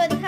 วัสดีค่ะ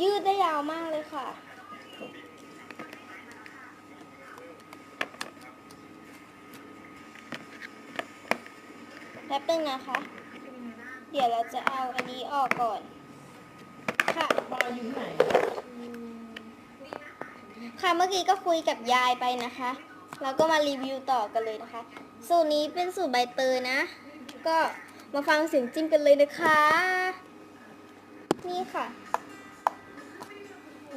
ยืดได้ยาวมากเลยค่ะ แป๊บนึงนะคะ เดี๋ยวเราจะเอาอันนี้ออกก่อน ค่ะบอยอยู่ไหน ค่ะเมื่อกี้ก็คุยกับยายไปนะคะแล้วก็มารีวิวต่อกันเลยนะคะ สูตรนี้เป็นสูตรใบเตยนะ ก็มาฟังเสียงจิ้มกันเลยนะคะ นี่ค่ะอุ๊ย จ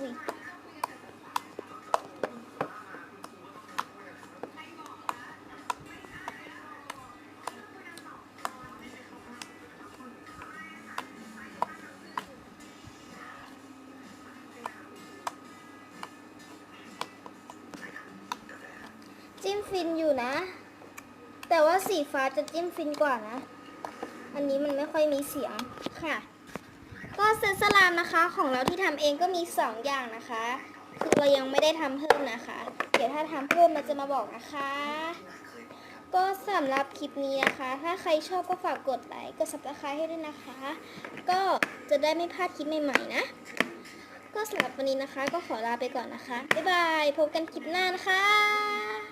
ิ้มฟินอยู่นะ แต่ว่าสีฟ้าจะจิ้มฟินกว่านะ อันนี้มันไม่ค่อยมีเสียงค่ะ ก็เซตสลามนะคะของเราที่ทำเองก็มี 2 อย่างนะคะ คือเรายังไม่ได้ทำเพิ่มนะคะ เดี๋ยวถ้าทำเพิ่มมันจะมาบอกนะคะ ก็สำหรับคลิปนี้นะคะ ถ้าใครชอบก็ฝากกดไลค์กด subscribe ให้ด้วยนะคะ ก็จะได้ไม่พลาดคลิปใหม่ๆนะ ก็สำหรับวันนี้นะคะ ก็ขอลาไปก่อนนะคะบ๊ายบายพบกันคลิปหน้านะคะ